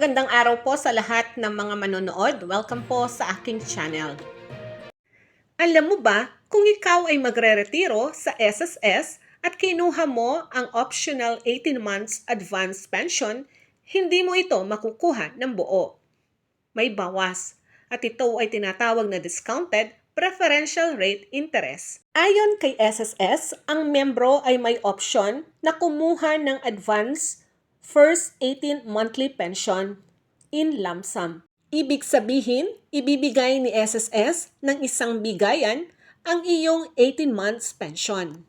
Magandang araw po sa lahat ng mga manonood. Welcome po sa aking channel. Alam mo ba kung ikaw ay magre-retiro sa SSS at kinuha mo ang optional 18 months advance pension, hindi mo ito makukuha ng buo. May bawas at ito ay tinatawag na discounted preferential rate interest. Ayon kay SSS, ang membro ay may option na kumuha ng advance first 18 monthly pension in lump sum. Ibig sabihin, ibibigay ni SSS ng isang bigayan ang iyong 18 months pension.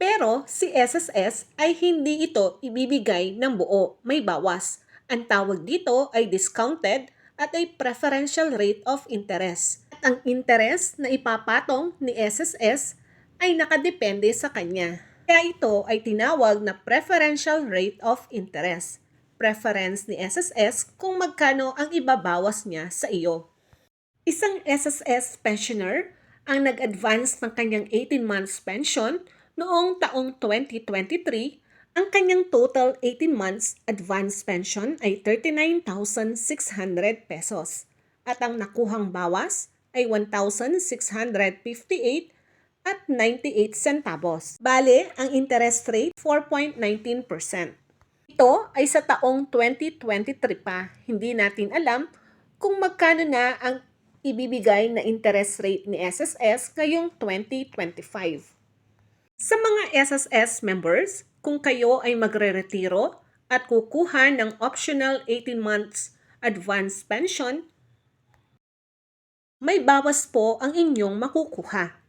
Pero si SSS ay hindi ito ibibigay ng buo, may bawas. Ang tawag dito ay discounted at ay preferential rate of interest. At ang interest na ipapatong ni SSS ay nakadepende sa kanya. Kaya ito ay tinawag na preferential rate of interest. Preference ni SSS kung magkano ang ibabawas niya sa iyo. Isang SSS pensioner ang nag-advance ng kanyang 18 months pension noong taong 2023, ang kanyang total 18 months advance pension ay 39,600 pesos at ang nakuhang bawas ay 1,658 at 98 centavos. Bale, ang interest rate 4.19%. Ito ay sa taong 2023 pa. Hindi natin alam kung magkano na ang ibibigay na interest rate ni SSS ngayong 2025. Sa mga SSS members, kung kayo ay magre-retiro at kukuha ng optional 18 months advance pension, may bawas po ang inyong makukuha.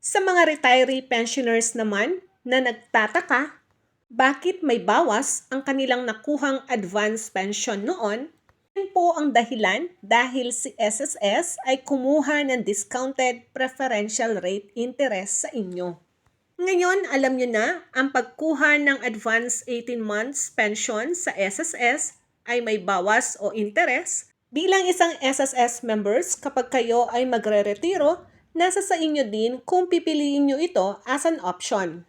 Sa mga retiree pensioners naman na nagtataka, bakit may bawas ang kanilang nakuhang advance pension noon? Yan po ang dahilan dahil si SSS ay kumuha ng discounted preferential rate interest sa inyo. Ngayon, alam nyo na, ang pagkuha ng advance 18 months pension sa SSS ay may bawas o interest. Bilang isang SSS members, kapag kayo ay magre-retiro, nasa sa inyo din kung pipiliin nyo ito as an option.